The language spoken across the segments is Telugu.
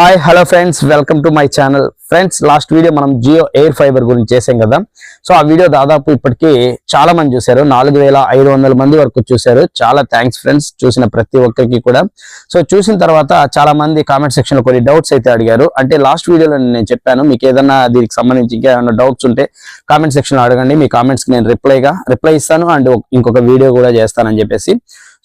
Hi hello friends welcome to my channel friends last video మనం జియో ఎయిర్ ఫైబర్ గురించి చేసాం కదా. సో ఆ వీడియో దాదాపు ఇప్పటికీ చాలా మంది చూశారు. నాలుగు వేల ఐదు వందల మంది వరకు చూశారు. చాలా థ్యాంక్స్ ఫ్రెండ్స్ చూసిన ప్రతి ఒక్కరికి కూడా. సో చూసిన తర్వాత చాలా మంది కామెంట్ సెక్షన్లో కొన్ని డౌట్స్ అయితే అడిగారు. అంటే లాస్ట్ వీడియోలో నేను చెప్పాను. మీకు ఏదైనా దీనికి సంబంధించి ఇంకా ఏమైనా డౌట్స్ ఉంటే కామెంట్ సెక్షన్లో అడగండి. మీ కామెంట్స్కి నేను రిప్లైగా రిప్లై ఇస్తాను. అండ్ ఇంకొక వీడియో కూడా చేస్తానని చెప్పేసి.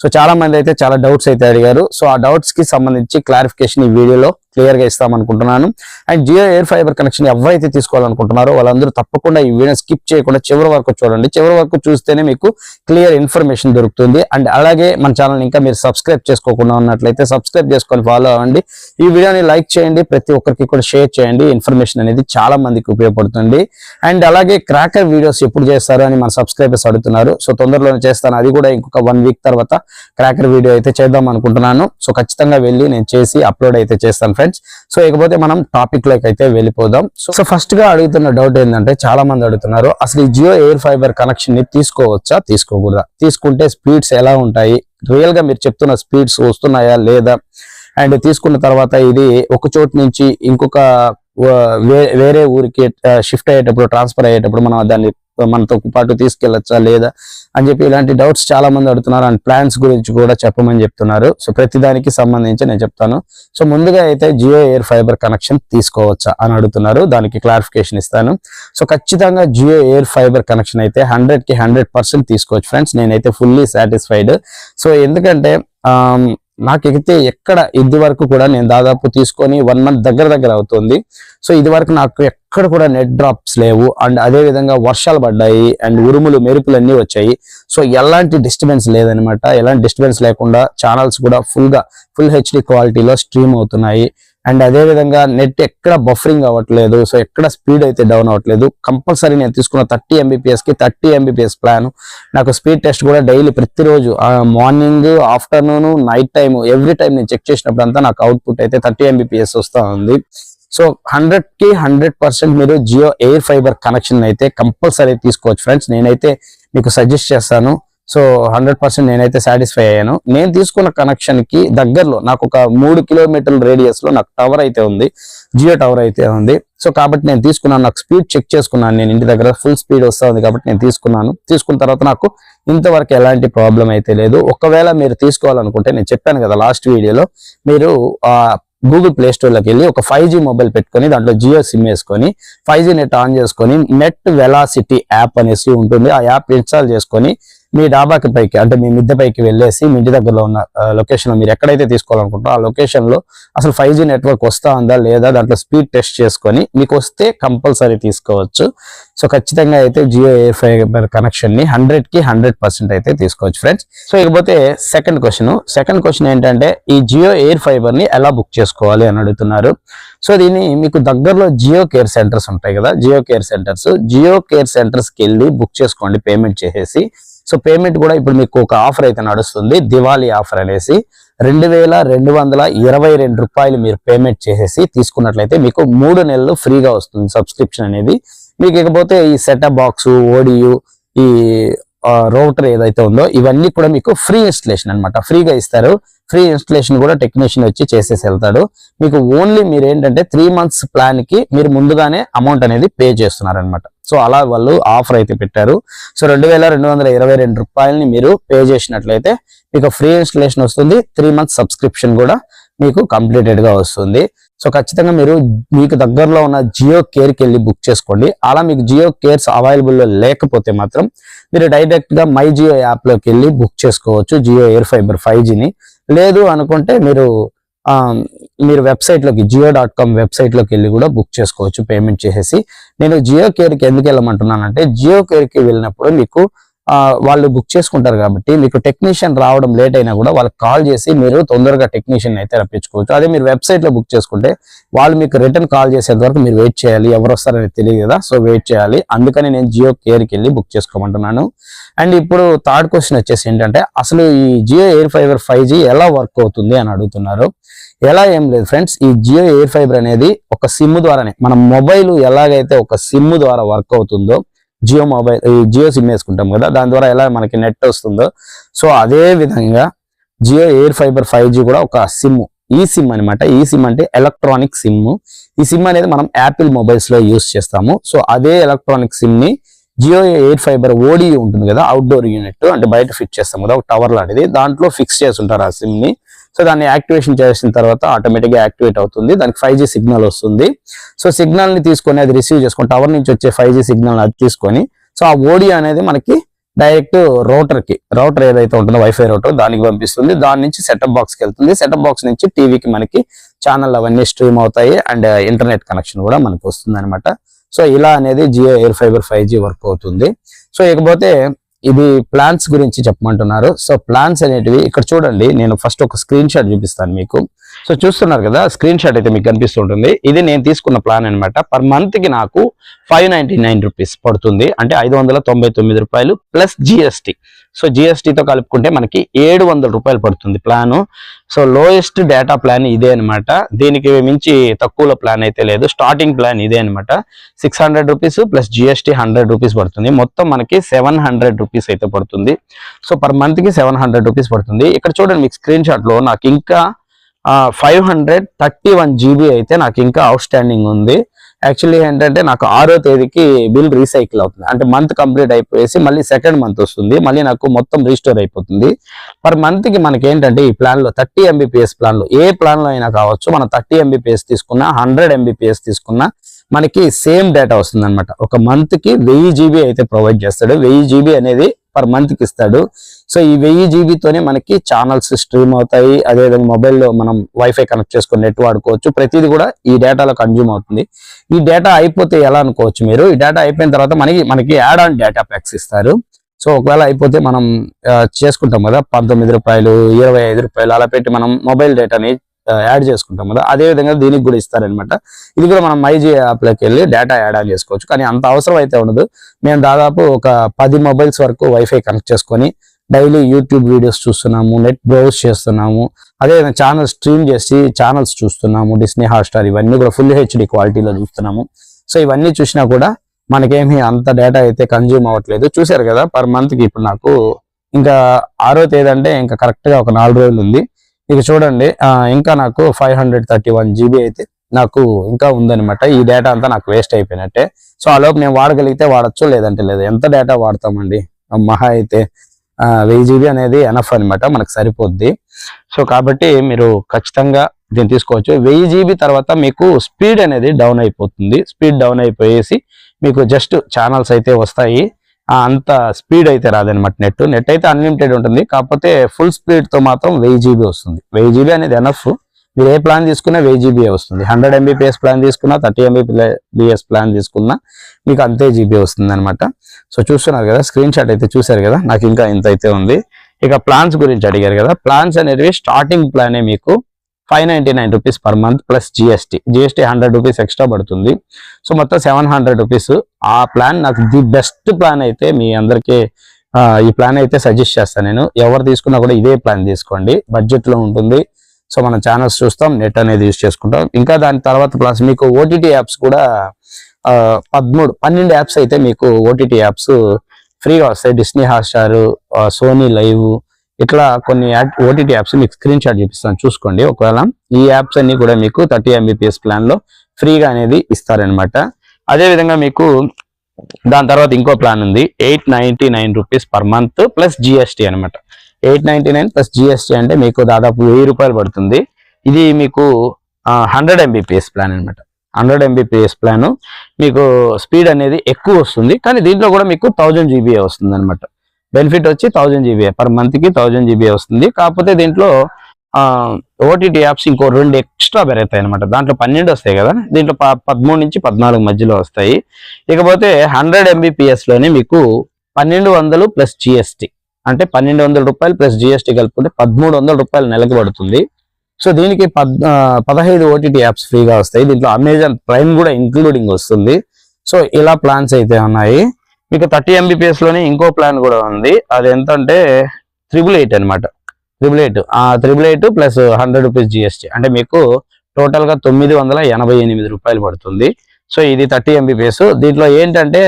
సో చాలా మంది అయితే చాలా డౌట్స్ అయితే అడిగారు. సో ఆ డౌట్స్కి సంబంధించి క్లారిఫికేషన్ ఈ వీడియోలో క్లియర్గా ఇస్తాం అనుకుంటున్నాను and Jio air fibre connection ఎవరైతే తీసుకోవాలనుకుంటున్నారో వాళ్ళందరూ తప్పకుండా ఈ వీడియో స్కిప్ చేయకుండా చివరి వరకు చూడండి. చివరి వరకు చూస్తేనే మీకు క్లియర్ ఇన్ఫర్మేషన్ దొరుకుతుంది. అండ్ అలాగే మన ఛానల్ ఇంకా మీరు సబ్స్క్రైబ్ చేసుకోకుండా ఉన్నట్లయితే సబ్స్క్రైబ్ చేసుకొని ఫాలో అవ్వండి. ఈ వీడియోని లైక్ చేయండి. ప్రతి ఒక్కరికి కూడా షేర్ చేయండి. ఇన్ఫర్మేషన్ అనేది చాలా మందికి ఉపయోగపడుతుంది. అండ్ అలాగే క్రాకర్ వీడియోస్ ఎప్పుడు చేస్తారు అని మన సబ్స్క్రైబర్స్ అడుగుతున్నారు. సో తొందరలోనే చేస్తాను. అది కూడా ఇంకొక వన్ వీక్ తర్వాత క్రాకర్ వీడియో అయితే చేద్దాం అనుకుంటున్నాను. సో ఖచ్చితంగా వెళ్ళి నేను చేసి అప్లోడ్ అయితే చేస్తాను ఫ్రెండ్స్ సో ఇకపోతే మనం టాపిక్లోకి అయితే వెళ్ళిపోదాం. సో ఫస్ట్గా అడుగుతున్న డౌట్ ఏంటంటే చాలా మంది అడుగుతున్నారు అసలు ఈ జియో ఎయిర్ ఫైబర్ కనెక్షన్ని తీసుకోవచ్చా? తీసుకోకూడదా? తీసుకుంటే స్పీడ్స్ ఎలా ఉంటాయి? రియల్గా మీరు చెప్తున్న స్పీడ్స్ వస్తున్నాయా? లేదా? అండ్ తీసుకున్న తర్వాత ఇది ఒక చోటు నుంచి ఇంకొక వే- వేరే ఊరికి షిఫ్ట్ అయ్యేటప్పుడు ట్రాన్స్ఫర్ అయ్యేటప్పుడు మనం దాన్ని మనతో పాటు తీసుకెళ్ళొచ్చా లేదా అని చెప్పి ఇలాంటి డౌట్స్ చాలా మంది అడుగుతున్నారు అండ్ ప్లాన్స్ గురించి కూడా చెప్పమని చెప్తున్నారు. సో ప్రతిదానికి సంబంధించి నేను చెప్తాను. సో ముందుగా అయితే జియో ఎయిర్ ఫైబర్ కనెక్షన్ తీసుకోవచ్చా అని అడుగుతున్నారు. దానికి క్లారిఫికేషన్ ఇస్తాను. సో ఖచ్చితంగా జియో ఎయిర్ ఫైబర్ కనెక్షన్ అయితే హండ్రెడ్కి హండ్రెడ్ పర్సెంట్ తీసుకోవచ్చు ఫ్రెండ్స్ నేనైతే ఫుల్లీ సాటిస్ఫైడ్ సో ఎందుకంటే నాకైతే ఎక్కడ ఇది వరకు కూడా నేను దాదాపు తీసుకొని వన్ మంత్ దగ్గర దగ్గర అవుతుంది. సో ఇది వరకు నాకు ఎక్కడ కూడా నెట్ డ్రాప్స్ లేవు. అండ్ అదే విధంగా వర్షాలు పడ్డాయి. అండ్ ఉరుములు మెరుపులు అన్నీ వచ్చాయి. సో ఎలాంటి డిస్టర్బెన్స్ లేదనమాట ఎలాంటి డిస్టర్బెన్స్ లేకుండా ఛానల్స్ కూడా ఫుల్గా ఫుల్ హెచ్డి క్వాలిటీలో స్ట్రీమ్ అవుతున్నాయి. అండ్ అదే విధంగా నెట్ ఎక్కడ బఫరింగ్ అవ్వట్లేదు సో ఎక్కడ స్పీడ్ అయితే డౌన్ అవ్వట్లేదు కంపల్సరీ నేను తీసుకున్న థర్టీ ఎంబీపీఎస్కి థర్టీ ఎంబీపీఎస్ ప్లాన్ నాకు స్పీడ్ టెస్ట్ కూడా డైలీ ప్రతిరోజు morning afternoon night time every time నేను చెక్ చేసినప్పుడు అంతా నాకు అవుట్పుట్ అయితే థర్టీ ఎంబీపీఎస్ వస్తూ ఉంది సో హండ్రెడ్కి హండ్రెడ్ పర్సెంట్ మీరు జియో ఎయిర్ ఫైబర్ కనెక్షన్ అయితే కంపల్సరీ తీసుకోవచ్చు ఫ్రెండ్స్ నేనైతే మీకు సజెస్ట్ చేస్తాను. సో హండ్రెడ్ పర్సెంట్ నేనైతే సాటిస్ఫై అయ్యాను. నేను తీసుకున్న కనెక్షన్కి దగ్గరలో నాకు ఒక మూడు కిలోమీటర్ల రేడియస్లో నాకు టవర్ అయితే ఉంది. జియో టవర్ అయితే ఉంది. సో కాబట్టి నేను తీసుకున్నాను. నాకు స్పీడ్ చెక్ చేసుకున్నాను. నేను ఇంటి దగ్గర ఫుల్ స్పీడ్ వస్తా ఉంది కాబట్టి నేను తీసుకున్నాను. తీసుకున్న తర్వాత నాకు ఇంతవరకు ఎలాంటి ప్రాబ్లం అయితే లేదు. ఒకవేళ మీరు తీసుకోవాలనుకుంటే నేను చెప్పాను కదా లాస్ట్ వీడియోలో మీరు ఆ గూగుల్ ప్లే స్టోర్లోకి వెళ్ళి ఒక ఫైవ్ జీ మొబైల్ పెట్టుకొని దాంట్లో జియో సిమ్ వేసుకొని ఫైవ్ జీ నెట్ ఆన్ చేసుకొని నెట్ వెలాసిటీ యాప్ అనేసి ఉంటుంది. ఆ యాప్ ఇన్స్టాల్ చేసుకొని మీ డాబాకి పైకి అంటే మీ మిద్దె పైకి వెళ్ళేసి మీ ఇంటి దగ్గరలో ఉన్న లొకేషన్లో మీరు ఎక్కడైతే తీసుకోవాలనుకుంటారో ఆ లొకేషన్లో అసలు ఫైవ్ జీ నెట్వర్క్ వస్తా ఉందా లేదా దాంట్లో స్పీడ్ టెస్ట్ చేసుకొని మీకు వస్తే కంపల్సరీ తీసుకోవచ్చు. సో ఖచ్చితంగా అయితే జియో ఎయిర్ ఫైబర్ కనెక్షన్ని హండ్రెడ్కి హండ్రెడ్ పర్సెంట్ అయితే తీసుకోవచ్చు ఫ్రెండ్స్ సో ఇకపోతే సెకండ్ క్వశ్చన్ సెకండ్ క్వశ్చన్ ఏంటంటే ఈ జియో ఎయిర్ ఫైబర్ని ఎలా బుక్ చేసుకోవాలి అని అడుగుతున్నారు. సో దీన్ని మీకు దగ్గరలో జియో కేర్ సెంటర్స్ ఉంటాయి కదా Jio care centres. Jio care సెంటర్స్కి వెళ్ళి బుక్ చేసుకోండి పేమెంట్ చేసేసి. సో పేమెంట్ కూడా ఇప్పుడు మీకు ఒక ఆఫర్ అయితే నడుస్తుంది. దివాళీ ఆఫర్ అనేసి రెండు వేల రెండు వందల ఇరవై రెండు రూపాయలు మీరు పేమెంట్ చేసేసి తీసుకున్నట్లయితే మీకు మూడు నెలలు ఫ్రీగా వస్తుంది సబ్స్క్రిప్షన్ అనేది. మీకు ఇకపోతే ఈ సెటప్ బాక్స్ ఓడియు ఈ రౌటర్ ఏదైతే ఉందో ఇవన్నీ కూడా మీకు ఫ్రీ ఇన్స్టలేషన్ అన్నమాట. ఫ్రీగా ఇస్తారు. ఫ్రీ ఇన్స్టలేషన్ కూడా టెక్నీషియన్ వచ్చి చేసేసి వెళ్తాడు. మీకు ఓన్లీ మీరు ఏంటంటే త్రీ మంత్స్ ప్లాన్కి మీరు ముందుగానే అమౌంట్ అనేది పే చేస్తున్నారనమాట సో అలా వాళ్ళు ఆఫర్ అయితే పెట్టారు. సో రెండు వేల రెండు వందల ఇరవై రెండు రూపాయలని మీరు పే చేసినట్లయితే మీకు ఫ్రీ ఇన్స్టలేషన్ వస్తుంది. త్రీ మంత్స్ సబ్స్క్రిప్షన్ కూడా మీకు కంప్లీటెడ్గా వస్తుంది. సో ఖచ్చితంగా మీరు మీకు దగ్గరలో ఉన్న జియో కేర్కి వెళ్ళి బుక్ చేసుకోండి. అలా మీకు జియో కేర్స్ అవైలబుల్లో లేకపోతే మాత్రం మీరు డైరెక్ట్గా మై జియో యాప్లోకి వెళ్ళి బుక్ చేసుకోవచ్చు. జియో ఎయిర్ ఫైబర్ ఫైవ్ జీని. లేదు అనుకుంటే మీరు మీరు వెబ్సైట్లోకి జియో డాట్ కామ్ వెబ్సైట్లోకి వెళ్ళి కూడా బుక్ చేసుకోవచ్చు పేమెంట్ చేసేసి. నేను జియో కేర్కి ఎందుకు వెళ్ళమంటున్నానంటే జియో కేర్కి వెళ్ళినప్పుడు మీకు వాళ్ళు బుక్ చేసుకుంటారు కాబట్టి మీకు టెక్నీషియన్ రావడం లేట్ అయినా కూడా వాళ్ళకి కాల్ చేసి మీరు తొందరగా టెక్నీషియన్ అయితే రప్పించుకోవచ్చు. అదే మీరు వెబ్సైట్లో బుక్ చేసుకుంటే వాళ్ళు మీకు రిటర్న్ కాల్ చేసేంత వరకు మీరు వెయిట్ చేయాలి ఎవరు వస్తారని తెలియదు కదా. సో వెయిట్ చేయాలి. అందుకని నేను జియో కేర్కి వెళ్ళి బుక్ చేసుకోమంటున్నాను. అండ్ ఇప్పుడు థర్డ్ క్వశ్చన్ వచ్చేసి ఏంటంటే అసలు ఈ జియో ఎయిర్ ఫైబర్ ఫైవ్ ఎలా వర్క్ అవుతుంది అని అడుగుతున్నారు. ఎలా ఏం లేదు ఫ్రెండ్స్ ఈ జియో ఎయిర్ ఫైబర్ అనేది ఒక సిమ్ ద్వారానే మన మొబైల్ ఎలాగైతే ఒక సిమ్ ద్వారా వర్క్ అవుతుందో జియో మొబైల్ జియో సిమ్ వేసుకుంటాం కదా దాని ద్వారా ఎలా మనకి నెట్ వస్తుందో. సో అదే విధంగా జియో ఎయిర్ ఫైబర్ ఫైవ్ కూడా ఒక సిమ్ ఈ సిమ్ అనమాట ఈ సిమ్ అంటే ఎలక్ట్రానిక్ సిమ్. ఈ సిమ్ అనేది మనం యాపిల్ మొబైల్స్లో యూస్ చేస్తాము. సో అదే ఎలక్ట్రానిక్ సిమ్ని జియో ఎయిర్ ఫైబర్ ఓడి ఉంటుంది కదా అవుట్డోర్ యూనిట్ అంటే బయట ఫిట్ చేస్తాం కదా ఒక టవర్ లాంటిది. దాంట్లో ఫిక్స్ చేసి ఉంటారు ఆ సిమ్ని. సో దాన్ని యాక్టివేషన్ చేసిన తర్వాత ఆటోమేటిక్గా యాక్టివేట్ అవుతుంది. దానికి ఫైవ్ జీ సిగ్నల్ వస్తుంది. సో సిగ్నల్ని తీసుకొని అది రిసీవ్ చేసుకొని టవర్ నుంచి వచ్చే ఫైవ్ జీ సిగ్నల్ అది తీసుకొని సో ఆ ఓడి అనేది మనకి డైరెక్ట్ రౌటర్కి రౌటర్ ఏదైతే ఉంటుందో వైఫై రౌటర్ దానికి పంపిస్తుంది. దాని నుంచి సెటప్ బాక్స్కి వెళ్తుంది. సెటప్ బాక్స్ నుంచి టీవీకి మనకి ఛానల్ అవన్నీ స్ట్రీమ్ అవుతాయి అండ్ ఇంటర్నెట్ కనెక్షన్ కూడా మనకి వస్తుంది సో ఇలా అనేది Jio air fibre five G work అవుతుంది. సో ఇకపోతే ఇది ప్లాన్స్ గురించి చెప్పమంటున్నారు. సో ప్లాన్స్ అనేటివి ఇక్కడ చూడండి నేను ఫస్ట్ ఒక స్క్రీన్ షాట్ చూపిస్తాను మీకు. సో చూస్తున్నారు కదా స్క్రీన్ షాట్ అయితే మీకు కనిపిస్తుంటుంది. ఇది నేను తీసుకున్న ప్లాన్ అనమాట పర్ మంత్కి నాకు ఫైవ్ నైన్ రూపీస్ పడుతుంది. అంటే ఐదు వందల తొంభై తొమ్మిది రూపాయలు ప్లస్ జిఎస్టీ సో జిఎస్టీతో కలుపుకుంటే మనకి ఏడు వందల రూపాయలు పడుతుంది plan so lowest data plan ఇదే అనమాట దీనికి మించి తక్కువలో ప్లాన్ అయితే లేదు. స్టార్టింగ్ ప్లాన్ ఇదే అనమాట six hundred rupees plus GST hundred rupees పడుతుంది. మొత్తం మనకి సెవెన్ హండ్రెడ్ రూపీస్ అయితే పడుతుంది. సో పర్ మంత్కి సెవెన్ హండ్రెడ్ రూపీస్ పడుతుంది. ఇక్కడ చూడండి మీకు స్క్రీన్ షాట్లో నాకు ఇంకా five hundred thirty one GB అయితే నాకు ఇంకా అవుట్ స్టాండింగ్ ఉంది. యాక్చువల్లీ ఏంటంటే నాకు ఆరో తేదీకి బిల్ రీసైకిల్ అవుతుంది. అంటే మంత్ కంప్లీట్ అయిపోయేసి మళ్ళీ సెకండ్ మంత్ వస్తుంది. మళ్ళీ నాకు మొత్తం రీస్టోర్ అయిపోతుంది. పర్ మంత్కి మనకి ఏంటంటే ఈ ప్లాన్లో థర్టీ ఎంబీపీఎస్ ప్లాన్లో ఏ ప్లాన్లో అయినా కావచ్చు మనం థర్టీ ఎంబీపీఎస్ తీసుకున్నా హండ్రెడ్ ఎంబీపీఎస్ తీసుకున్నా మనకి సేమ్ డేటా వస్తుంది అనమాట ఒక మంత్కి వెయ్యి జీబీ అయితే ప్రొవైడ్ చేస్తాడు. వెయ్యి జీబీ అనేది పర్ మంత్కి ఇస్తాడు. సో ఈ వెయ్యి జీబీతోనే మనకి ఛానల్స్ స్ట్రీమ్ అవుతాయి. అదేవిధంగా మొబైల్లో మనం వైఫై కనెక్ట్ చేసుకుని నెట్ వాడుకోవచ్చు. ప్రతిదీ కూడా ఈ డేటాలో కన్జ్యూమ్ అవుతుంది. ఈ డేటా అయిపోతే ఎలా అనుకోవచ్చు మీరు? ఈ డేటా అయిపోయిన తర్వాత మనకి మనకి యాడ్ ఆన్ డేటా ప్యాక్స్ ఇస్తారు. సో ఒకవేళ అయిపోతే మనం చేసుకుంటాం కదా. పంతొమ్మిది రూపాయలు ఇరవై ఐదు రూపాయలు అలా పెట్టి మనం మొబైల్ డేటాని యాడ్ చేసుకుంటాం కదా అదే విధంగా దీనికి కూడా ఇస్తారనమాట ఇది కూడా మనం మైజీ యాప్లోకి వెళ్ళి డేటా యాడ్ ఆన్ చేసుకోవచ్చు. కానీ అంత అవసరం అయితే ఉండదు. మేము దాదాపు ఒక పది మొబైల్స్ వరకు వైఫై కనెక్ట్ చేసుకొని డైలీ యూట్యూబ్ వీడియోస్ చూస్తున్నాము నెట్ బ్రౌజ్ చేస్తున్నాము అదే ఛానల్ స్ట్రీమ్ చేసి ఛానల్స్ చూస్తున్నాము డిస్నీ హాట్స్టార్ ఇవన్నీ కూడా ఫుల్ హెచ్డి క్వాలిటీలో చూస్తున్నాము. సో ఇవన్నీ చూసినా కూడా మనకేమి అంత డేటా అయితే కన్జ్యూమ్ అవ్వట్లేదు. చూశారు కదా పర్ మంత్కి ఇప్పుడు నాకు ఇంకా ఆరో తేదీ అంటే ఇంకా కరెక్ట్గా ఒక నాలుగు రోజులు ఉంది. ఇక చూడండి ఇంకా నాకు five hundred thirty one GB అయితే నాకు ఇంకా ఉందన్నమాట. ఈ డేటా అంతా నాకు వేస్ట్ అయిపోయినట్టే. సో ఆ లోపు నేను వాడగలిగితే వాడచ్చు లేదంటే లేదు. ఎంత డేటా వాడతామండి? మహా అయితే వెయ్యి జీబీ అనేది ఎనఫ్ అనమాట మనకు సరిపోద్ది. సో కాబట్టి మీరు ఖచ్చితంగా దీన్ని తీసుకోవచ్చు. వెయ్యి జీబీ తర్వాత మీకు స్పీడ్ అనేది డౌన్ అయిపోతుంది. స్పీడ్ డౌన్ అయిపోయేసి మీకు జస్ట్ ఛానల్స్ అయితే వస్తాయి. అంత స్పీడ్ అయితే రాదనమాట నెట్. నెట్ అయితే అన్లిమిటెడ్ ఉంటుంది. కాకపోతే ఫుల్ స్పీడ్తో మాత్రం వెయ్యి జీబీ వస్తుంది. వెయ్యి జీబీ అనేది ఎనఫ్ మీరు ఏ ప్లాన్ తీసుకున్నా వెయ్యి జీబీ వస్తుంది. హండ్రెడ్ ఎంబీపీఎస్ ప్లాన్ తీసుకున్నా థర్టీ ఎంబీపీఎస్ ప్లాన్ తీసుకున్నా మీకు అంతే జీబీ వస్తుంది అనమాట సో చూస్తున్నారు కదా స్క్రీన్ షాట్ అయితే చూశారు కదా నాకు ఇంకా ఇంత అయితే ఉంది. ఇక ప్లాన్స్ గురించి అడిగారు కదా ప్లాన్స్ అనేవి స్టార్టింగ్ ప్లానే మీకు five ninety nine rupees per month plus GST GST hundred rupees extra పడుతుంది. సో మొత్తం సెవెన్ హండ్రెడ్ రూపీస్. ఆ ప్లాన్ నాకు ది బెస్ట్ ప్లాన్ అయితే మీ అందరికీ ఈ ప్లాన్ అయితే సజెస్ట్ చేస్తాను నేను. ఎవరు తీసుకున్నా కూడా ఇదే ప్లాన్ తీసుకోండి. బడ్జెట్లో ఉంటుంది. సో మనం ఛానల్స్ చూస్తాం నెట్ అనేది యూజ్ చేసుకుంటాం. ఇంకా దాని తర్వాత ప్లస్ మీకు ఓటీటీ యాప్స్ కూడా పదమూడు పన్నెండు యాప్స్ అయితే మీకు ఓటీటీ యాప్స్ ఫ్రీగా వస్తాయి. డిస్నీ హాట్స్టార్ సోనీ లైవ్ ఇట్లా కొన్ని ఓటీటీ యాప్స్ మీకు స్క్రీన్ షాట్ చూపిస్తాను. చూసుకోండి. ఒకవేళ ఈ యాప్స్ అన్ని కూడా మీకు థర్టీ ఎంబీపీఎస్ ప్లాన్లో ఫ్రీగా అనేది ఇస్తారనమాట అదే విధంగా మీకు దాని తర్వాత ఇంకో ప్లాన్ ఉంది. Eight ninety nine rupees per month plus GST అనమాట eight ninety nine plus GST అంటే మీకు దాదాపు వెయ్యి రూపాయలు పడుతుంది. ఇది మీకు హండ్రెడ్ ఎంబీపీఎస్ ప్లాన్ అనమాట హండ్రెడ్ ఎంబీపీఎస్ ప్లాన్. మీకు స్పీడ్ అనేది ఎక్కువ వస్తుంది. కానీ దీంట్లో కూడా మీకు థౌజండ్ జీబీఏ వస్తుంది అనమాట బెనిఫిట్ వచ్చి థౌజండ్ జీబీ పర్ మంత్కి థౌజండ్ జీబీ వస్తుంది. కాకపోతే దీంట్లో ఓటీటీ యాప్స్ ఇంకో రెండు ఎక్స్ట్రా పెరుగుతాయి అనమాట దాంట్లో పన్నెండు వస్తాయి కదా? దీంట్లో ప- పదమూడు నుంచి పద్నాలుగు మధ్యలో వస్తాయి. ఇకపోతే హండ్రెడ్ ఎంబీపీఎస్లోనే మీకు పన్నెండు వందలు ప్లస్ జిఎస్టీ అంటే పన్నెండు వందల రూపాయలు ప్లస్ జిఎస్టీ కలుపుకుంటే పదమూడు వందల రూపాయలు నెలకి పడుతుంది. సో దీనికి పద్ పదహైదు ఓటీటీ యాప్స్ ఫ్రీగా వస్తాయి. దీంట్లో అమెజాన్ ప్రైమ్ కూడా ఇంక్లూడింగ్ వస్తుంది. సో ఇలా ప్లాన్స్ అయితే ఉన్నాయి. మీకు థర్టీ ఎంబీపీఎస్లోనే ఇంకో ప్లాన్ కూడా ఉంది. అది ఎంత అంటే త్రిబుల్ ఎయిట్ అనమాట త్రిబుల్ ఎయిట్ ఆ triple eight plus hundred rupees GST అంటే మీకు టోటల్గా తొమ్మిది వందల ఎనభై ఎనిమిది రూపాయలు పడుతుంది. సో ఇది థర్టీ ఎంబీపీఎస్ దీంట్లో ఏంటంటే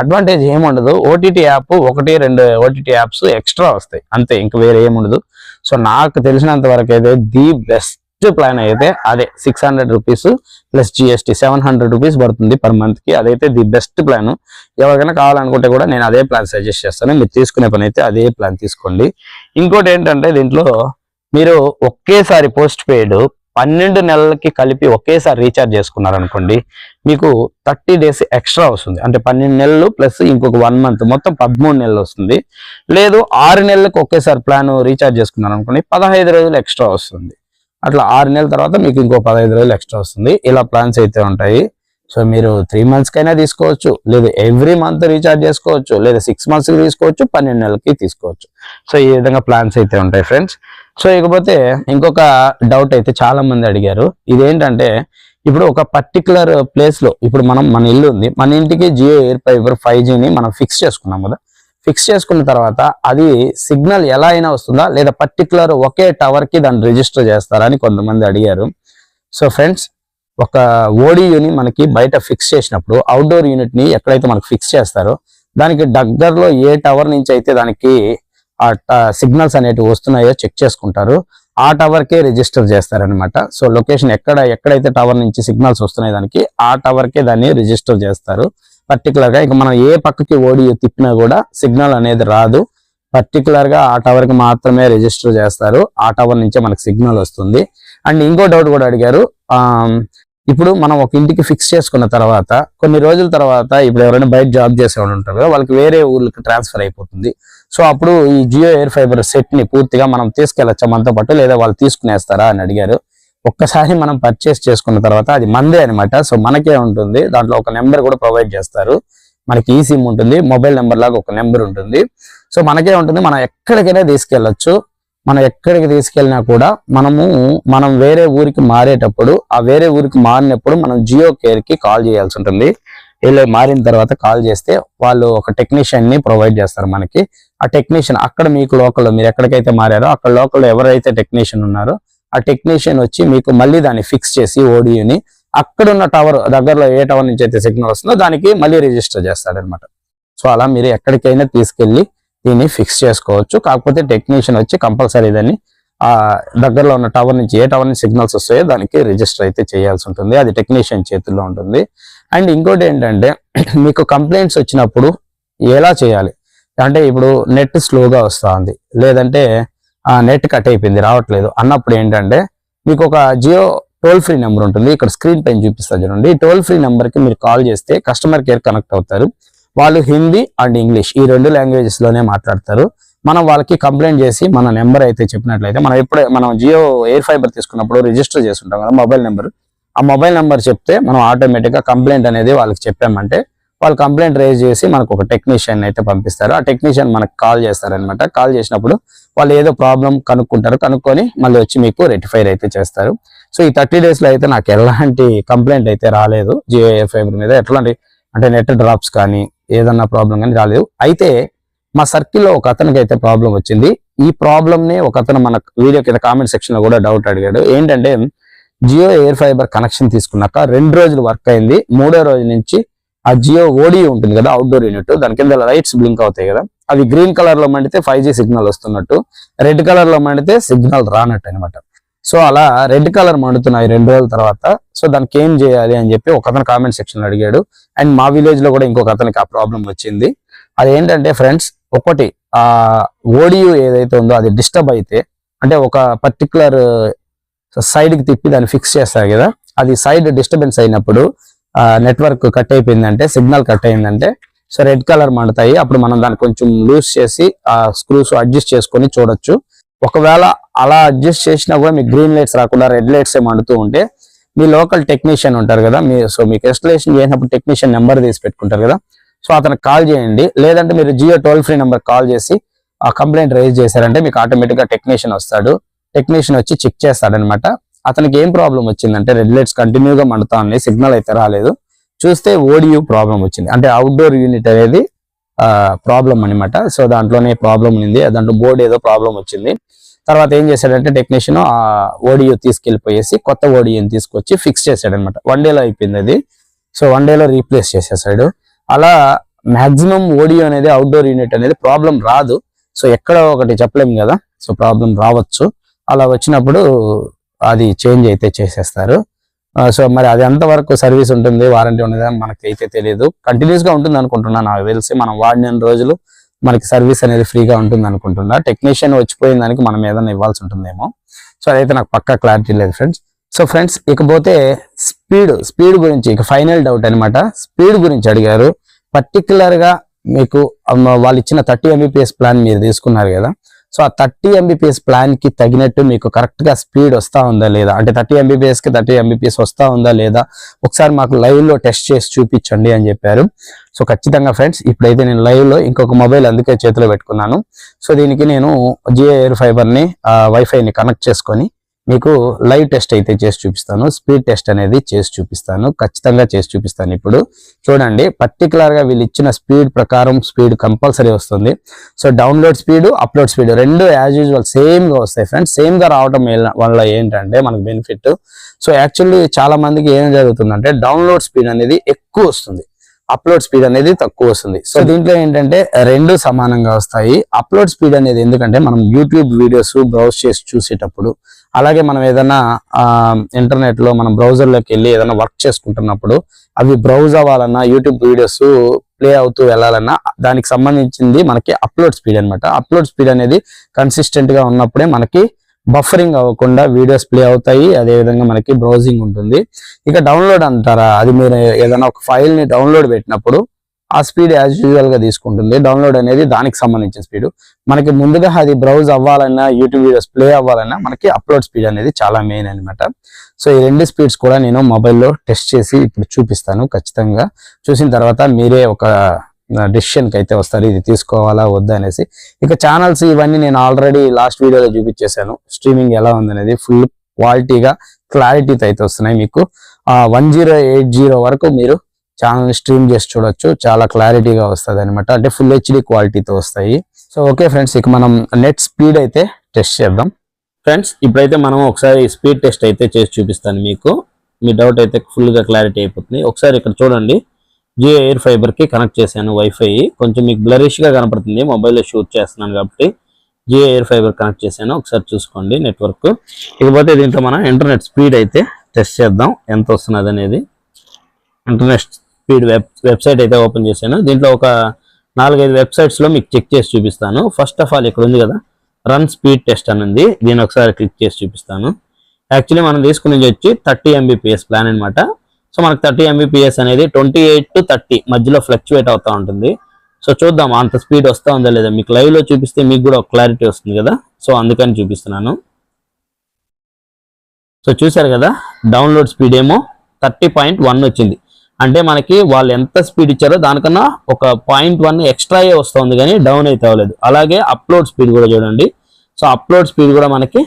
అడ్వాంటేజ్ ఏముండదు ఓటీటీ యాప్ ఒకటి రెండు ఓటీటీ యాప్స్ ఎక్స్ట్రా వస్తాయి. అంతే ఇంకా వేరే ఏముండదు సో నాకు తెలిసినంత వరకు అయితే ది బెస్ట్ ఫస్ట్ ప్లాన్ అయితే అదే six hundred rupees plus GST seven hundred rupees పడుతుంది పర్ మంత్కి. అదైతే ది బెస్ట్ ప్లాన్ ఎవరికైనా కావాలనుకుంటే కూడా నేను అదే ప్లాన్ సజెస్ట్ చేస్తాను. మీరు తీసుకునే పని అయితే అదే ప్లాన్ తీసుకోండి. ఇంకోటి ఏంటంటే దీంట్లో మీరు ఒకేసారి పోస్ట్ పెయిడ్ పన్నెండు నెలలకి కలిపి ఒకేసారి రీఛార్జ్ చేసుకున్నారు అనుకోండి మీకు థర్టీ డేస్ ఎక్స్ట్రా వస్తుంది. అంటే పన్నెండు నెలలు ప్లస్ ఇంకొక వన్ మంత్ మొత్తం పదమూడు నెలలు వస్తుంది. లేదు ఆరు నెలలకు ఒకేసారి ప్లాన్ రీఛార్జ్ చేసుకున్నారు అనుకోండి పదహైదు రోజులు ఎక్స్ట్రా వస్తుంది. అట్లా ఆరు నెలల తర్వాత మీకు ఇంకో పదహైదు రోజులు ఎక్స్ట్రా వస్తుంది. ఇలా ప్లాన్స్ అయితే ఉంటాయి. సో మీరు త్రీ మంత్స్కైనా తీసుకోవచ్చు లేదు ఎవ్రీ మంత్ రీఛార్జ్ చేసుకోవచ్చు లేదా సిక్స్ మంత్స్కి తీసుకోవచ్చు పన్నెండు నెలలకి తీసుకోవచ్చు. సో ఈ విధంగా ప్లాన్స్ అయితే ఉంటాయి ఫ్రెండ్స్ సో ఇకపోతే ఇంకొక డౌట్ అయితే చాలా మంది అడిగారు. ఇదేంటంటే ఇప్పుడు ఒక పర్టికులర్ ప్లేస్లో ఇప్పుడు మనం మన ఇల్లు ఉంది. మన ఇంటికి జియో ఎయిర్ ఫైబర్ ఫైవ్ని మనం ఫిక్స్ చేసుకున్నాం కదా. ఫిక్స్ చేసుకున్న తర్వాత అది సిగ్నల్ ఎలా అయినా వస్తుందా? లేదా పర్టికులర్ ఒకే టవర్కి దాన్ని రిజిస్టర్ చేస్తారా అని కొంతమంది అడిగారు. సో ఫ్రెండ్స్ ఒక ఓడియూని మనకి బయట ఫిక్స్ చేసినప్పుడు అవుట్డోర్ యూనిట్ని ఎక్కడైతే మనకి ఫిక్స్ చేస్తారో దానికి దగ్గరలో ఏ టవర్ నుంచి అయితే దానికి ఆ సిగ్నల్స్ అనేటివి వస్తున్నాయో చెక్ చేసుకుంటారు. ఆ టవర్ కే రిజిస్టర్ చేస్తారనమాట సో లొకేషన్ ఎక్కడ ఎక్కడైతే టవర్ నుంచి సిగ్నల్స్ వస్తున్నాయి దానికి ఆ టవర్కే దాన్ని రిజిస్టర్ చేస్తారు. పర్టికులర్గా ఇక మనం ఏ పక్కకి ఓడి తిప్పినా కూడా సిగ్నల్ అనేది రాదు. పర్టికులర్గా ఆ టవర్కి మాత్రమే రిజిస్టర్ చేస్తారు. ఆ టవర్ నుంచే మనకి సిగ్నల్ వస్తుంది. అండ్ ఇంకో డౌట్ కూడా అడిగారు. ఆ ఇప్పుడు మనం ఒక ఇంటికి ఫిక్స్ చేసుకున్న తర్వాత కొన్ని రోజుల తర్వాత ఇప్పుడు ఎవరైనా బయట జాబ్ చేసేవాళ్ళు ఉంటారు కదా వాళ్ళకి వేరే ఊర్లకి ట్రాన్స్ఫర్ అయిపోతుంది. సో అప్పుడు ఈ జియో ఎయిర్ ఫైబర్ సెట్ని పూర్తిగా మనం తీసుకెళ్ళచ్చా మనతో పాటు లేదా వాళ్ళు తీసుకునేస్తారా అని అడిగారు. ఒక్కసారి మనం పర్చేస్ చేసుకున్న తర్వాత అది మందే అనమాట సో మనకే ఉంటుంది. దాంట్లో ఒక నెంబర్ కూడా ప్రొవైడ్ చేస్తారు. మనకి ఈ సిమ్ ఉంటుంది. మొబైల్ నెంబర్ లాగా ఒక నెంబర్ ఉంటుంది. సో మనకే ఉంటుంది. మనం ఎక్కడికైనా తీసుకెళ్ళొచ్చు. మనం ఎక్కడికి తీసుకెళ్ళినా కూడా మనము మనం వేరే ఊరికి మారేటప్పుడు ఆ వేరే ఊరికి మారినప్పుడు మనం జియో కేర్కి కాల్ చేయాల్సి ఉంటుంది. వీళ్ళు మారిన తర్వాత కాల్ చేస్తే వాళ్ళు ఒక టెక్నీషియన్ని ప్రొవైడ్ చేస్తారు మనకి. ఆ టెక్నీషియన్ అక్కడ మీకు లోకల్ మీరు ఎక్కడికైతే మారారో అక్కడ లోకల్లో ఎవరైతే టెక్నీషియన్ ఉన్నారో ఆ టెక్నీషియన్ వచ్చి మీకు మళ్ళీ దాన్ని ఫిక్స్ చేసి ఓడియూని అక్కడ ఉన్న టవర్ దగ్గరలో ఏ టవర్ నుంచి అయితే సిగ్నల్ వస్తుందో దానికి మళ్ళీ రిజిస్టర్ చేస్తాడనమాట సో అలా మీరు ఎక్కడికైనా తీసుకెళ్ళి దీన్ని ఫిక్స్ చేసుకోవచ్చు. కాకపోతే టెక్నీషియన్ వచ్చి కంపల్సరీ దాన్ని ఆ దగ్గరలో ఉన్న టవర్ నుంచి ఏ టవర్ నుంచి సిగ్నల్స్ వస్తాయో దానికి రిజిస్టర్ అయితే చేయాల్సి ఉంటుంది. అది టెక్నీషియన్ చేతుల్లో ఉంటుంది. అండ్ ఇంకోటి ఏంటంటే మీకు కంప్లైంట్స్ వచ్చినప్పుడు ఎలా చేయాలి? అంటే ఇప్పుడు నెట్ స్లోగా వస్తుంది. లేదంటే నెట్ కట్ అయిపోయింది రావట్లేదు. అన్నప్పుడు ఏంటంటే మీకు ఒక జియో టోల్ ఫ్రీ నెంబర్ ఉంటుంది. ఇక్కడ స్క్రీన్ పైన చూపిస్తా చూడండి. ఈ టోల్ ఫ్రీ నెంబర్కి మీరు కాల్ చేస్తే కస్టమర్ కేర్ కనెక్ట్ అవుతారు. వాళ్ళు హిందీ అండ్ ఇంగ్లీష్ ఈ రెండు లాంగ్వేజెస్లోనే మాట్లాడతారు. మనం వాళ్ళకి కంప్లైంట్ చేసి మన నెంబర్ అయితే చెప్పినట్లయితే మనం ఎప్పుడే మనం జియో ఎయిర్ ఫైబర్ తీసుకున్నప్పుడు రిజిస్టర్ చేసుకుంటాం కదా మొబైల్ నెంబర్ ఆ మొబైల్ నెంబర్ చెప్తే మనం ఆటోమేటిక్గా కంప్లైంట్ అనేది వాళ్ళకి చెప్పామంటే వాళ్ళు కంప్లైంట్ రేజ్ చేసి మనకు ఒక టెక్నీషియన్ అయితే పంపిస్తారు. ఆ టెక్నీషియన్ మనకు కాల్ చేస్తారనమాట కాల్ చేసినప్పుడు వాళ్ళు ఏదో ప్రాబ్లం కనుక్కుంటారు కనుక్కొని మళ్ళీ వచ్చి మీకు రెటిఫైర్ అయితే చేస్తారు. సో ఈ థర్టీ డేస్లో అయితే నాకు ఎలాంటి కంప్లైంట్ అయితే రాలేదు. జియో ఎయిర్ ఫైబర్ మీద ఎట్లాంటి అంటే నెట్ డ్రాప్స్ కానీ ఏదన్నా ప్రాబ్లం కానీ రాలేదు. అయితే మా సర్కిల్లో ఒక అతనికి అయితే ప్రాబ్లం వచ్చింది. ఈ ప్రాబ్లమ్నే ఒక అతను మన వీడియో కింద కామెంట్ సెక్షన్లో కూడా డౌట్ అడిగాడు. ఏంటంటే జియో ఎయిర్ ఫైబర్ కనెక్షన్ తీసుకున్నాక రెండు రోజులు వర్క్ అయింది. మూడో రోజు నుంచి ఆ జియో ఓడి ఉంటుంది కదా అవుట్డోర్ యూనిట్ దాని కింద లైట్స్ బ్లింక్ అవుతాయి కదా. అవి గ్రీన్ కలర్లో మండితే ఫైవ్ సిగ్నల్ వస్తున్నట్టు రెడ్ కలర్లో మండితే సిగ్నల్ రానట్టు అనమాట సో అలా రెడ్ కలర్ మండుతున్నాయి రెండు రోజుల తర్వాత. సో దానికి ఏం చేయాలి అని చెప్పి ఒక అతను కామెంట్ సెక్షన్ అడిగాడు. అండ్ మా విలేజ్లో కూడా ఇంకొక అతనికి ఆ ప్రాబ్లం వచ్చింది. అది ఏంటంటే ఫ్రెండ్స్ ఒకటి ఆ ఓడియో ఏదైతే ఉందో అది డిస్టర్బ్ అయితే అంటే ఒక పర్టికులర్ సైడ్కి తిప్పి దాన్ని ఫిక్స్ చేస్తారు కదా అది సైడ్ డిస్టర్బెన్స్ అయినప్పుడు నెట్వర్క్ కట్ అయిపోయిందంటే సిగ్నల్ కట్ అయిందంటే సో రెడ్ కలర్ మండుతాయి అప్పుడు మనం దాన్ని కొంచెం లూజ్ చేసి ఆ స్క్రూస్ అడ్జస్ట్ చేసుకొని చూడొచ్చు. ఒకవేళ అలా అడ్జస్ట్ చేసినా కూడా మీకు గ్రీన్ లైట్స్ రాకుండా రెడ్ లైట్స్ మండుతూ ఉంటే మీ లోకల్ టెక్నీషియన్ ఉంటారు కదా మీ సో మీకు ఇన్స్టలేషన్ చేసినప్పుడు టెక్నీషియన్ నెంబర్ తీసి పెట్టుకుంటారు కదా సో అతను కాల్ చేయండి. లేదంటే మీరు Jio toll free number call చేసి ఆ కంప్లైంట్ రైజ్ చేశారంటే మీకు ఆటోమేటిక్గా టెక్నీషియన్ వస్తాడు. టెక్నీషియన్ వచ్చి చెక్ చేస్తాడనమాట అతనికి ఏం ప్రాబ్లం వచ్చిందంటే రెడ్ లైట్స్ కంటిన్యూగా మండుతా ఉన్నాయి సిగ్నల్ అయితే రాలేదు. చూస్తే ఓడియూ ప్రాబ్లం వచ్చింది. అంటే అవుట్డోర్ యూనిట్ అనేది ప్రాబ్లం అనమాట సో దాంట్లోనే ప్రాబ్లం ఉంది దాంట్లో బోర్డు ఏదో ప్రాబ్లం వచ్చింది. తర్వాత ఏం చేశాడంటే టెక్నీషియన్ ఆ ఓడియో తీసుకెళ్ళిపోయేసి కొత్త ఓడియూని తీసుకొచ్చి ఫిక్స్ చేశాడు అనమాట వన్ డేలో అయిపోయింది అది. సో వన్ డేలో రీప్లేస్ చేసేసాడు. అలా మాక్సిమం ఓడియో అనేది అవుట్డోర్ యూనిట్ అనేది ప్రాబ్లం రాదు. సో ఎక్కడ ఒకటి చెప్పలేము కదా. సో ప్రాబ్లం రావచ్చు. అలా వచ్చినప్పుడు అది చేంజ్ అయితే చేసేస్తారు. సో మరి అది ఎంతవరకు సర్వీస్ ఉంటుంది వారంటీ ఉన్నది మనకైతే మనకి అయితే తెలియదు కంటిన్యూస్గా ఉంటుంది అనుకుంటున్నాను నాకు తెలిసి. మనం వాడిన రోజులు మనకి సర్వీస్ అనేది ఫ్రీగా ఉంటుంది అనుకుంటున్నా. టెక్నీషియన్ వచ్చిపోయిన దానికి మనం ఏదైనా ఇవ్వాల్సి ఉంటుందేమో. సో అదైతే నాకు పక్కా క్లారిటీ లేదు ఫ్రెండ్స్ సో ఫ్రెండ్స్ ఇకపోతే స్పీడ్ స్పీడ్ గురించి ఇక ఫైనల్ డౌట్ అన్నమాట. స్పీడ్ గురించి అడిగారు. పర్టికులర్గా మీకు వాళ్ళు ఇచ్చిన థర్టీ ఎంబీపీఎస్ ప్లాన్ మీరు తీసుకున్నారు కదా. సో ఆ థర్టీ ఎంబీపీఎస్ ప్లాన్కి తగినట్టు మీకు కరెక్ట్గా స్పీడ్ వస్తూ ఉందా లేదా? అంటే థర్టీ ఎంబీపీఎస్కి థర్టీ ఎంబీపీఎస్ వస్తూ ఉందా లేదా? ఒకసారి మాకు లైవ్లో టెస్ట్ చేసి చూపించండి అని చెప్పారు. సో ఖచ్చితంగా ఫ్రెండ్స్ ఇప్పుడైతే నేను లైవ్లో ఇంకొక మొబైల్ అందుకే చేతిలో పెట్టుకున్నాను. సో దీనికి నేను జియో ఎయిర్ ఫైబర్ని వైఫైని కనెక్ట్ చేసుకొని మీకు లైవ్ టెస్ట్ అయితే చేసి చూపిస్తాను స్పీడ్ టెస్ట్ అనేది చేసి చూపిస్తాను ఖచ్చితంగా చేసి చూపిస్తాను ఇప్పుడు. చూడండి పర్టికులర్గా వీళ్ళు ఇచ్చిన స్పీడ్ ప్రకారం స్పీడ్ కంపల్సరీ వస్తుంది. So download speed upload speed రెండు యాజ్ యూజువల్ సేమ్గా వస్తాయి ఫ్రెండ్స్ సేమ్గా రావడం వల్ల- వల్ల ఏంటంటే మనకు బెనిఫిట్ సో యాక్చువల్లీ చాలా మందికి ఏం జరుగుతుందంటే డౌన్లోడ్ స్పీడ్ అనేది ఎక్కువ వస్తుంది. అప్లోడ్ స్పీడ్ అనేది తక్కువ వస్తుంది. సో దీంట్లో ఏంటంటే రెండు సమానంగా వస్తాయి. అప్లోడ్ స్పీడ్ అనేది ఎందుకంటే మనం యూట్యూబ్ వీడియోస్ బ్రౌజ్ చేసి చూసేటప్పుడు అలాగే మనం ఏదైనా ఇంటర్నెట్లో మనం బ్రౌజర్లోకి వెళ్ళి ఏదైనా వర్క్ చేసుకుంటున్నప్పుడు అవి బ్రౌజ్ అవ్వాలన్నా యూట్యూబ్ వీడియోస్ ప్లే అవుతూ వెళ్ళాలన్నా దానికి సంబంధించింది మనకి అప్లోడ్ స్పీడ్ అనమాట అప్లోడ్ స్పీడ్ అనేది కన్సిస్టెంట్గా ఉన్నప్పుడే మనకి బఫరింగ్ అవ్వకుండా వీడియోస్ ప్లే అవుతాయి. అదే విధంగా మనకి బ్రౌజింగ్ ఉంటుంది. ఇక డౌన్లోడ్ అంటారా? అది మీరు ఏదైనా ఒక ఫైల్ని డౌన్లోడ్ పెట్టినప్పుడు ఆ స్పీడ్ యాజ్ యూజువల్గా తీసుకుంటుంది. డౌన్లోడ్ అనేది దానికి సంబంధించిన స్పీడ్ మనకి ముందుగా అది బ్రౌజ్ అవ్వాలన్నా యూట్యూబ్ వీడియోస్ ప్లే అవ్వాలన్నా మనకి అప్లోడ్ స్పీడ్ అనేది చాలా మెయిన్ అన్నమాట. సో ఈ రెండు స్పీడ్స్ కూడా నేను మొబైల్లో టెస్ట్ చేసి ఇప్పుడు చూపిస్తాను ఖచ్చితంగా. చూసిన తర్వాత మీరే ఒక డెసిషన్కి అయితే వస్తారు. ఇది తీసుకోవాలా వద్దా అనేసి. ఇక ఛానల్స్ ఇవన్నీ నేను ఆల్రెడీ లాస్ట్ వీడియోలో చూపించేశాను. స్ట్రీమింగ్ ఎలా ఉందనేది ఫుల్ క్వాలిటీగా క్లారిటీతో అయితే వస్తున్నాయి మీకు. వన్ జీరో ఎయిట్ జీరో వరకు మీరు ఛానల్ స్ట్రీమ్ చేసి చూడొచ్చు. చాలా క్లారిటీగా వస్తుంది అనమాట అంటే ఫుల్ హెచ్డి క్వాలిటీతో వస్తాయి. సో ఓకే ఫ్రెండ్స్ ఇక మనం నెట్ స్పీడ్ అయితే టెస్ట్ చేద్దాం. ఫ్రెండ్స్ ఇప్పుడైతే మనం ఒకసారి స్పీడ్ టెస్ట్ అయితే చేసి చూపిస్తాను మీకు. మీ డౌట్ అయితే ఫుల్గా క్లారిటీ అయిపోతుంది. ఒకసారి ఇక్కడ చూడండి. జియో ఎయిర్ ఫైబర్కి కనెక్ట్ చేశాను వైఫై. కొంచెం మీకు బ్లరిష్గా కనపడుతుంది. మొబైల్లో షూట్ చేస్తున్నాను కాబట్టి జియో ఎయిర్ ఫైబర్ కనెక్ట్ చేశాను. ఒకసారి చూసుకోండి నెట్వర్క్. ఇకపోతే దీంట్లో మనం ఇంటర్నెట్ స్పీడ్ అయితే టెస్ట్ చేద్దాం. ఎంత వస్తున్నది అనేది. ఇంటర్నెట్ స్పీడ్ వెబ్ వెబ్సైట్ అయితే ఓపెన్ చేశాను. దీంట్లో ఒక నాలుగైదు వెబ్సైట్స్లో మీకు చెక్ చేసి చూపిస్తాను. ఫస్ట్ ఆఫ్ ఆల్ ఇక్కడ ఉంది కదా రన్ స్పీడ్ టెస్ట్ అని ఉంది దీన్ని ఒకసారి క్లిక్ చేసి చూపిస్తాను. యాక్చువల్లీ మనం తీసుకునేది వచ్చి థర్టీ ఎంబీపీఎస్ ప్లాన్ అనమాట సో మనకు థర్టీ ఎంబీపీఎస్ అనేది ట్వంటీ ఎయిట్ టు థర్టీ మధ్యలో ఫ్లక్చువేట్ అవుతూ ఉంటుంది. సో చూద్దాం అంత స్పీడ్ వస్తూ ఉందా లేదా? మీకు లైవ్లో చూపిస్తే మీకు కూడా ఒక క్లారిటీ వస్తుంది కదా. సో అందుకని చూపిస్తున్నాను. సో చూసారు కదా డౌన్లోడ్ స్పీడ్ ఏమో థర్టీ పాయింట్ వన్ వచ్చింది. అంటే మనకి వాళ్ళు ఎంత స్పీడ్ ఇచ్చారో దానికన్నా ఒక పాయింట్ వన్ ఎక్స్ట్రా వస్తుంది కానీ డౌన్ అయితే అవ్వలేదు. అలాగే అప్లోడ్ స్పీడ్ కూడా చూడండి. సో అప్లోడ్ స్పీడ్ కూడా మనకి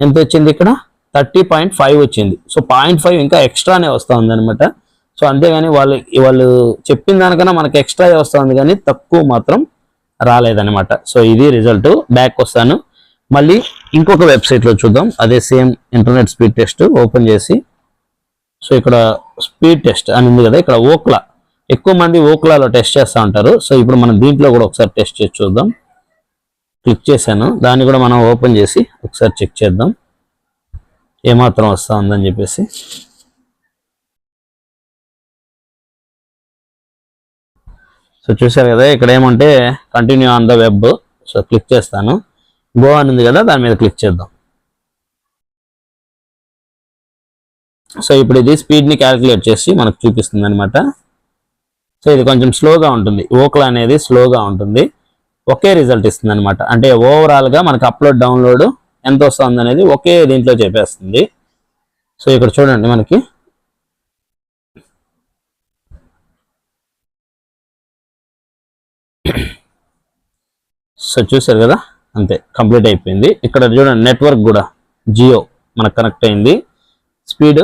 ఎంత వచ్చింది ఇక్కడ? థర్టీ పాయింట్ ఫైవ్ వచ్చింది. సో పాయింట్ ఫైవ్ ఇంకా ఎక్స్ట్రానే వస్తుంది అనమాట సో అంతేగాని వాళ్ళు వాళ్ళు చెప్పిన దానికన్నా మనకి ఎక్స్ట్రా వస్తుంది కానీ తక్కువ మాత్రం రాలేదనమాట సో ఇది రిజల్ట్ బ్యాక్ వస్తాను. మళ్ళీ ఇంకొక వెబ్సైట్లో చూద్దాం. అదే same internet speed test open చేసి సో ఇక్కడ స్పీడ్ టెస్ట్ అని ఉంది కదా ఇక్కడ ఓక్లా. ఎక్కువ మంది ఓక్లాలో టెస్ట్ చేస్తూ ఉంటారు. సో ఇప్పుడు మనం దీంట్లో కూడా ఒకసారి టెస్ట్ చేసి చూద్దాం. క్లిక్ చేశాను. దాన్ని కూడా మనం ఓపెన్ చేసి ఒకసారి చెక్ చేద్దాం. ఏమాత్రం వస్తూ ఉందని చెప్పేసి. సో చూశారు కదా ఇక్కడ ఏమంటే continue on the web so click చేస్తాను. గో అని ఉంది కదా దాని మీద క్లిక్ చేద్దాం. సో ఇప్పుడు ఇది స్పీడ్ని క్యాలిక్యులేట్ చేసి మనకు చూపిస్తుంది అనమాట సో ఇది కొంచెం స్లోగా ఉంటుంది. ఓక్లా అనేది స్లోగా ఉంటుంది. ఒకే రిజల్ట్ ఇస్తుంది అనమాట అంటే ఓవరాల్గా మనకు మనకి అప్లోడ్ డౌన్లోడ్ ఎంత వస్తుంది అనేది ఒకే దీంట్లో చెప్పేస్తుంది. సో ఇక్కడ చూడండి మనకి. సో చూసారు కదా? అంతే కంప్లీట్ అయిపోయింది. ఇక్కడ చూడండి నెట్వర్క్ కూడా జియో మనకు కనెక్ట్ అయింది. Speed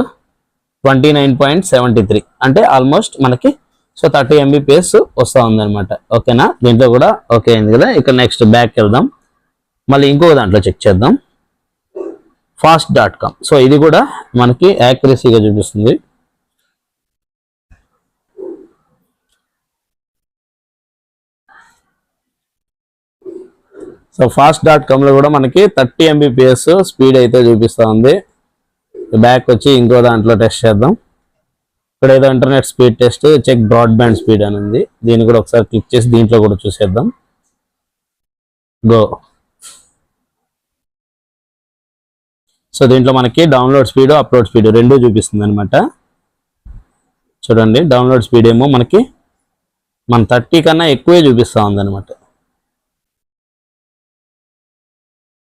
twenty nine point seventy three అంటే ఆల్మోస్ట్ మనకి సో థర్టీ ఎంబీపీఎస్ వస్తూ ఉందన్నమాట ఓకేనా? దీంట్లో కూడా ఓకే అయింది కదా? ఇక నెక్స్ట్ బ్యాక్ వెళ్దాం. మళ్ళీ ఇంకో దాంట్లో చెక్ చేద్దాం. ఫాస్ట్ డాట్ కామ్ సో ఇది కూడా మనకి యాక్యురసీగా చూపిస్తుంది. సో ఫాస్ట్ డాట్ కామ్లో కూడా మనకి థర్టీ ఎంబీపీఎస్ స్పీడ్ అయితే చూపిస్తూ ఉంది బ్యాక్ వచ్చి ఇంకో దాంట్లో టెస్ట్ చేద్దాం. ఇక్కడ ఏదో internet speed test check broadband speed అని ఉంది. దీన్ని కూడా ఒకసారి క్లిక్ చేసి దీంట్లో కూడా చూసేద్దాం. గో సో దీంట్లో మనకి డౌన్లోడ్ స్పీడ్ అప్లోడ్ స్పీడ్ రెండు చూపిస్తుంది అనమాట చూడండి డౌన్లోడ్ స్పీడ్ ఏమో మనకి మన థర్టీ కన్నా ఎక్కువే చూపిస్తూ ఉందన్నమాట.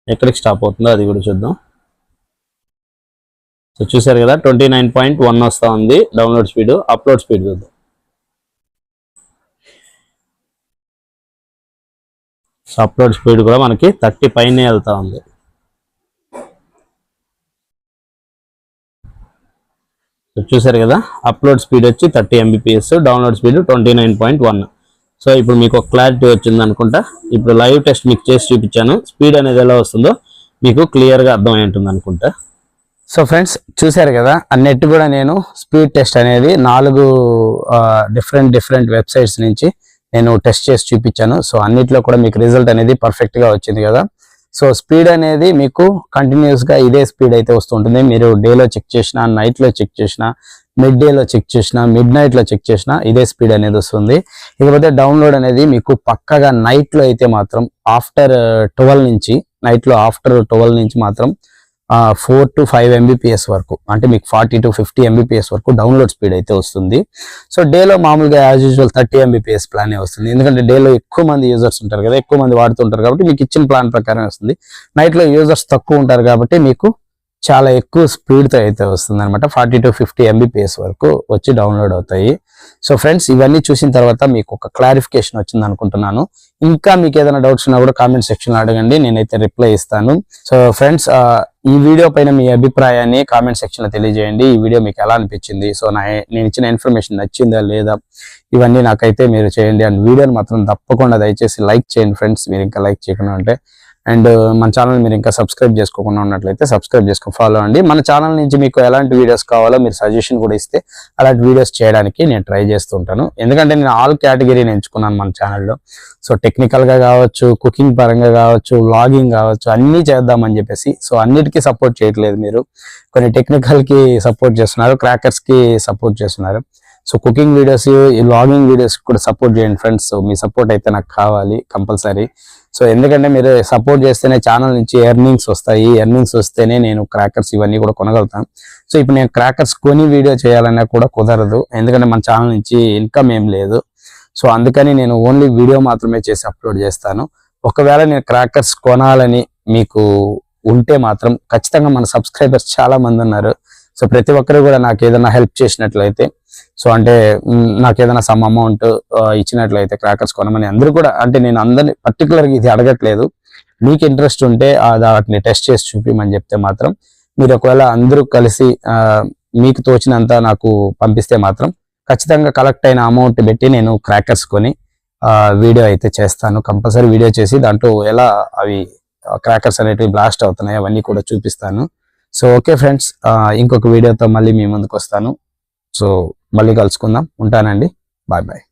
ఎక్కడికి స్టాప్ అవుతుందో అది కూడా చూద్దాం. సో చూసారు కదా ట్వంటీ నైన్ పాయింట్ వన్ వస్తూ ఉంది డౌన్లోడ్ స్పీడ్ అప్లోడ్ స్పీడ్ చూద్దాం. సో అప్లోడ్ స్పీడ్ కూడా మనకి థర్టీ పైనే వెళ్తూ ఉంది సో చూసారు కదా అప్లోడ్ స్పీడ్ వచ్చి thirty Mbps download speed twenty nine point one so ఇప్పుడు మీకు ఒక క్లారిటీ వచ్చింది అనుకుంటా. ఇప్పుడు లైవ్ టెస్ట్ మీకు చేసి చూపించాను. స్పీడ్ అనేది ఎలా వస్తుందో మీకు క్లియర్గా అర్థమై ఉంటుంది అనుకుంటా. సో ఫ్రెండ్స్ చూశారు కదా ఆ నెట్ కూడా నేను స్పీడ్ టెస్ట్ అనేది నాలుగు డిఫరెంట్ డిఫరెంట్ వెబ్సైట్స్ నుంచి నేను టెస్ట్ చేసి చూపించాను. సో అన్నిట్లో కూడా మీకు రిజల్ట్ అనేది పర్ఫెక్ట్గా వచ్చింది కదా. సో స్పీడ్ అనేది మీకు కంటిన్యూస్గా ఇదే స్పీడ్ అయితే వస్తుంటుంది మీరు డేలో చెక్ చేసినా నైట్లో చెక్ చేసినా మిడ్ డేలో చెక్ చేసినా మిడ్ నైట్లో చెక్ చేసినా ఇదే స్పీడ్ అనేది వస్తుంది. ఇకపోతే డౌన్లోడ్ అనేది మీకు పక్కగా నైట్లో అయితే మాత్రం ఆఫ్టర్ ట్వెల్వ్ uh, నుంచి నైట్లో ఆఫ్టర్ ట్వెల్వ్ నుంచి మాత్రం ఫోర్ టు ఫైవ్ ఎంబీపీఎస్ వరకు అంటే మీకు ఫార్టీ టు ఫిఫ్టీ ఎంబీపీఎస్ వరకు డౌన్లోడ్ స్పీడ్ అయితే వస్తుంది. సో డేలో మామూలుగా యాజ్ యూజువల్ థర్టీ ఎంబీపీఎస్ ప్లానే వస్తుంది. ఎందుకంటే డేలో ఎక్కువ మంది యూజర్స్ ఉంటారు కదా ఎక్కువ మంది వాడుతుంటారు కాబట్టి మీకు ఇచ్చిన ప్లాన్ ప్రకారం వస్తుంది. నైట్లో యూజర్స్ తక్కువ ఉంటారు కాబట్టి మీకు చాలా ఎక్కువ స్పీడ్తో అయితే వస్తుంది అనమాట ఫార్టీ టు ఫిఫ్టీ ఎంబీపీఎస్ వరకు వచ్చి డౌన్లోడ్ అవుతాయి. సో ఫ్రెండ్స్ ఇవన్నీ చూసిన తర్వాత మీకు ఒక క్లారిఫికేషన్ వచ్చింది అనుకుంటున్నాను. ఇంకా మీకు ఏదైనా డౌట్స్ ఉన్నా కూడా కామెంట్ సెక్షన్లో అడగండి నేనైతే రిప్లై ఇస్తాను. సో ఫ్రెండ్స్ ఈ వీడియో పైన మీ అభిప్రాయాన్ని కామెంట్ సెక్షన్లో తెలియజేయండి. ఈ వీడియో మీకు ఎలా అనిపించింది? సో నా నేను ఇచ్చిన ఇన్ఫర్మేషన్ నచ్చిందా లేదా? ఇవన్నీ నాకైతే మీరు చేయండి. అండ్ వీడియోని మాత్రం తప్పకుండా దయచేసి లైక్ చేయండి ఫ్రెండ్స్ మీరు ఇంకా లైక్ చేయకుండా ఉంటే అండ్ మన ఛానల్ మీరు ఇంకా సబ్స్క్రైబ్ చేసుకోకుండా ఉన్నట్లయితే సబ్స్క్రైబ్ చేసుకుని ఫాలో అండి. మన ఛానల్ నుంచి మీకు ఎలాంటి వీడియోస్ కావాలో మీరు సజెషన్ కూడా ఇస్తే అలాంటి వీడియోస్ చేయడానికి నేను ట్రై చేస్తుంటాను ఎందుకంటే నేను ఆల్ కేటగిరీని ఎంచుకున్నాను మన ఛానల్లో. సో టెక్నికల్గా కావచ్చు కుకింగ్ పరంగా కావచ్చు వ్లాగింగ్ కావచ్చు అన్నీ చేద్దామని చెప్పేసి సో అన్నిటికీ సపోర్ట్ చేయట్లేదు మీరు. కొన్ని టెక్నికల్కి సపోర్ట్ చేస్తున్నారు క్రాకర్స్కి సపోర్ట్ చేస్తున్నారు. సో కుకింగ్ వీడియోస్ ఈ వ్లాగింగ్ వీడియోస్ కూడా సపోర్ట్ చేయండి ఫ్రెండ్స్ మీ సపోర్ట్ అయితే నాకు కావాలి కంపల్సరీ. సో ఎందుకంటే మీరు సపోర్ట్ చేస్తేనే ఛానల్ నుంచి ఎర్నింగ్స్ వస్తాయి. ఎర్నింగ్స్ వస్తేనే నేను క్రాకర్స్ ఇవన్నీ కూడా కొనగలుగుతాను. సో ఇప్పుడు నేను క్రాకర్స్ కొని వీడియో చేయాలన్నా కూడా కుదరదు. ఎందుకంటే మన ఛానల్ నుంచి ఇన్కమ్ ఏం లేదు. సో అందుకని నేను ఓన్లీ వీడియో మాత్రమే చేసి అప్లోడ్ చేస్తాను. ఒకవేళ నేను క్రాకర్స్ కొనాలని మీకు ఉంటే మాత్రం ఖచ్చితంగా మన సబ్స్క్రైబర్స్ చాలా మంది ఉన్నారు. సో ప్రతి ఒక్కరు కూడా నాకు ఏదైనా హెల్ప్ చేసినట్లయితే సో అంటే నాకు ఏదైనా సమ్ అమౌంట్ ఇచ్చినట్లయితే క్రాకర్స్ కొనమని అందరూ కూడా అంటే నేను అందరిని పర్టికులర్గా ఇది అడగట్లేదు. మీకు ఇంట్రెస్ట్ ఉంటే ఆ వాటిని టెస్ట్ చేసి చూపిమని చెప్తే మాత్రం మీరు ఒకవేళ అందరూ కలిసి మీకు తోచినంత నాకు పంపిస్తే మాత్రం ఖచ్చితంగా కలెక్ట్ అయిన అమౌంట్ పెట్టి నేను క్రాకర్స్ కొని వీడియో అయితే చేస్తాను. కంపల్సరీ వీడియో చేసి దాంట్లో ఎలా అవి క్రాకర్స్ అనేటివి బ్లాస్ట్ అవుతున్నాయి అవన్నీ కూడా చూపిస్తాను. సో ఓకే ఫ్రెండ్స్ ఇంకొక వీడియోతో మళ్ళీ మీ ముందుకు వస్తాను. సో మళ్ళీ కలుసుకుందాం. ఉంటానండి. Bye bye.